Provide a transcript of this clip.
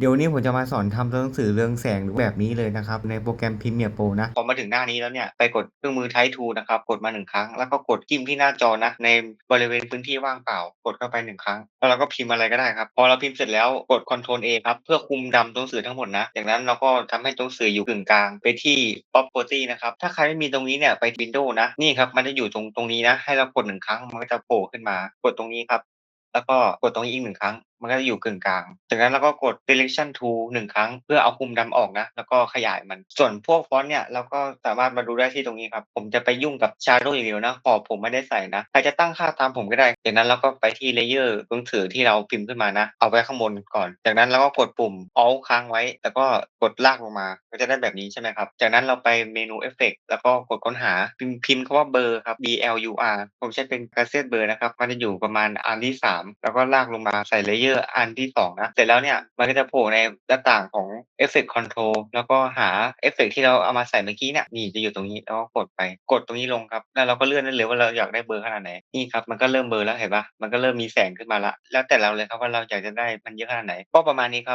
เดี๋ยวนี้ผมจะมาสอนทำตัวหนังสือเรืองแสงแบบนี้เลยนะครับ ในโปรแกรม Premiere Pro นะพอมาถึงหน้านี้แล้วเนี่ย ไปกดเครื่องมือ Type Tool นะครับ กดมา1ครั้ง แล้วก็กดจิ้มที่หน้าจอนะ ในบริเวณพื้นที่ว่างเปล่า กดเข้าไป1ครั้ง แล้วเราก็พิมพ์อะไรก็ได้ครับ พอเราพิมพ์เสร็จแล้วกด Ctrl A ครับ เพื่อคุมดำตัวหนังสือทั้งหมดนะจากนั้นเราก็ทำให้ตัวหนังสืออยู่กึ่งกลาง ไปที่ Property นะครับถ้าใครไม่มีตรงนี้เนี่ยไป Windows นะนี่ครับมันจะอยู่ตรงตรงนี้นะให้เรากด1ครั้งมันก็จะโผล่ขึ้นมากดตรงนี้ครับแล้วก็กดตรงนี้อีก1ครั้งมันก็จะอยู่กึ่งกลาง จากนั้นเราก็กด Selection Tool 1ครั้ง เพื่อเอาคุมดำออกนะ แล้วก็ขยายมัน ส่วนพวกฟอนต์เนี่ยเราก็สามารถมาดูได้ที่ตรงนี้ครับ ผมจะไปยุ่งกับ Shadow อย่างเดียวนะขอบผมไม่ได้ใส่นะ ใครจะตั้งค่าตามผมก็ได้ จากนั้นเราก็ไปที่ Layer ตัวหนังสือที่เราพิมพ์ขึ้นมานะ เอาไว้ข้างบนก่อน จากนั้นเราก็กดปุ่ม Alt ค้างไว้ แล้วก็กดลากลงมา ก็จะได้แบบนี้ใช่ไหมครับ จากนั้นเราไปเมนู Effect แล้วก็กดค้นหาพิมพ์พิมพ์คำว่า Blur ครับ B L U R ผมใช้เป็น Gradient Blur นะครับ มันจะอยู่ประมาณอันที่ 3 แล้วก็ลากลงมาใส่ Layer อันที่สองนะ เสร็จแล้วเนี่ยมันก็จะโผล่ในหน้าต่างของ Effect Control แล้วก็หาเอฟเฟกต์ที่เราเอามาใส่เมื่อกี้เนี่ยนี่จะอยู่ตรงนี้แล้วก็กดไป กดตรงนี้ลงครับ แล้วเราก็เลื่อนได้เลยว่าเราอยากได้เบอร์ขนาดไหนนี่ครับมันก็เริ่มเบอร์แล้วเห็นปล่า?มันก็เริ่มมีแสงขึ้นมาละแล้วแต่เราเลยครับว่าเราอยากจะได้มันเยอะขนาดไหนก็ประมาณนี้ครับ